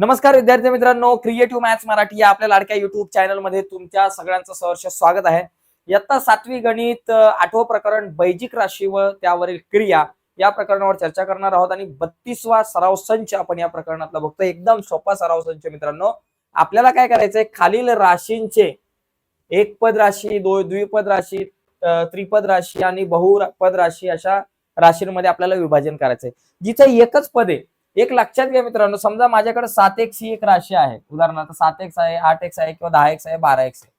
नमस्कार विद्यार्थी मित्रांनो. क्रिएटिव्ह मॅथ्स मराठी या आपल्या लाडक्या युट्यूब चॅनलमध्ये तुमच्या सगळ्यांचं सहर्ष स्वागत आहे. इयत्ता सातवी गणित आठवं प्रकरण बैजिक राशी व त्यावरील क्रिया या प्रकरणावर चर्चा करणार आहोत आणि बत्तीसवा सराव संच आपण या प्रकरणातला बघतो एकदम सोपा सराव संच मित्रांनो. आपल्याला काय करायचंय? खालील राशींचे एक पद राशी दो द्विपद राशी त्रिपद राशी आणि बहुपद राशी अशा राशींमध्ये आपल्याला विभाजन करायचंय. जिथे एकच पद आहे एक लक्षात घ्या मित्रांनो समजा माझ्याकडे सात एक्स ही एक राशी आहे. उदाहरणार्थ सात एक्स आहे आठ एक्स आहे किंवा दहा एक्स आहे बारा एक्स आहे.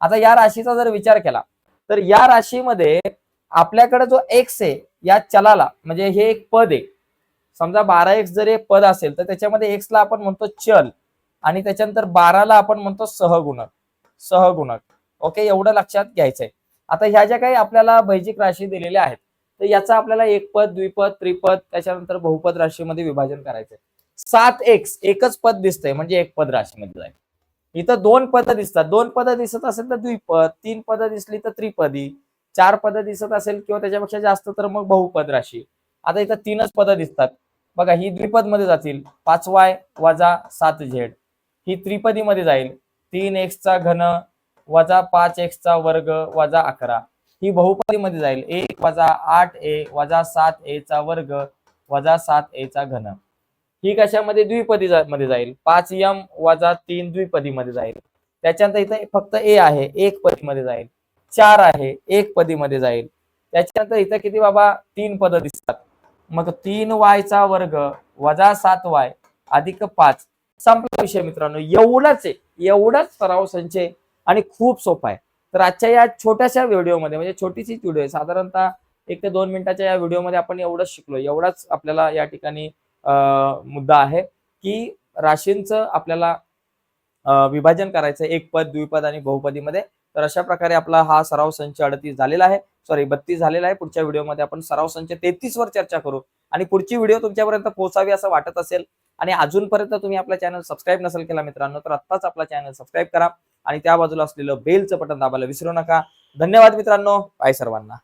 आता या राशीचा जर विचार केला तर या राशीमध्ये आपल्याकडे जो एक्स आहे या चलाला म्हणजे हे एक पद आहे. समजा बारा एक्स जर एक पद असेल तर त्याच्यामध्ये एक्स ला आपण म्हणतो चल आणि त्याच्यानंतर बाराला आपण म्हणतो सहगुणक. सहगुणक. ओके एवढं लक्षात घ्यायचंय. आता ह्या ज्या काही आपल्याला भैजिक राशी दिलेल्या आहेत तर याचा आपल्याला एक पद द्विपद त्रिपद त्याच्यानंतर बहुपद राशीमध्ये विभाजन करायचंय. सात एक्स एकच पद दिसतंय म्हणजे एक पद राशीमध्ये जाईल. इथं दोन पद दिसतात. दोन पद दिसत असेल तर द्विपद तीन पद दिसली तर त्रिपदी चार पद दिसत असेल किंवा त्याच्यापेक्षा जास्त तर मग बहुपद राशी. आता इथं तीनच पद दिसतात. बघा ही द्विपदमध्ये जातील. पाच वाय वजा सात झेड ही त्रिपदी मध्ये जाईल. तीन एक्सचा घन वजा पाच एक्सचा वर्ग वजा अकरा. ही बहुपदी मध्ये जाईल. एक वजा आठ ए वजा सात ए चा वर्ग वजा सात ए चा घन. ही कशामध्ये? द्विपदी जा- मध्ये जाईल. पाच यम वजा तीन द्विपदी मध्ये जाईल. त्याच्यानंतर इथं फक्त ए आहे. एक पदी मध्ये जाईल. चार आहे. एक पदी मध्ये जाईल. त्याच्यानंतर इथं किती बाबा? तीन पद दिसतात. मग तीन वायचा वर्ग वजा सात वाय अधिक पाच. संपला विषय मित्रांनो. एवढाच आहे. एवढाच सराव संचय आणि खूप सोपा आहे. तर आजच्या या छोट्याशा व्हिडिओमध्ये म्हणजे छोटीशी व्हिडिओ आहे साधारणतः एक ते दोन मिनिटाच्या या व्हिडिओमध्ये आपण एवढंच शिकलो एवढाच आपल्याला या ठिकाणी मुद्दा आहे की राशींचं आपल्याला विभाजन करायचं एक पद द्विपद आणि बहुपदीमध्ये. तर अशा प्रकारे आपला हा सराव संच अडतीस झालेला आहे सॉरी बत्तीस झालेला आहे. पुढच्या व्हिडिओमध्ये आपण सराव संच तेहतीस वर चर्चा करू. आणि पुढची व्हिडिओ तुमच्यापर्यंत पोहोचावी असं वाटत असेल आणि अजूनपर्यंत तुम्ही आपला चॅनल सबस्क्राईब नसेल केला मित्रांनो तर आत्ताच आपला चॅनल सबस्क्राईब करा. आणि त्या बाजूला असलेलं बेलचं बटन दाबायला विसरू नका. धन्यवाद मित्रांनो. बाय सर्वांना.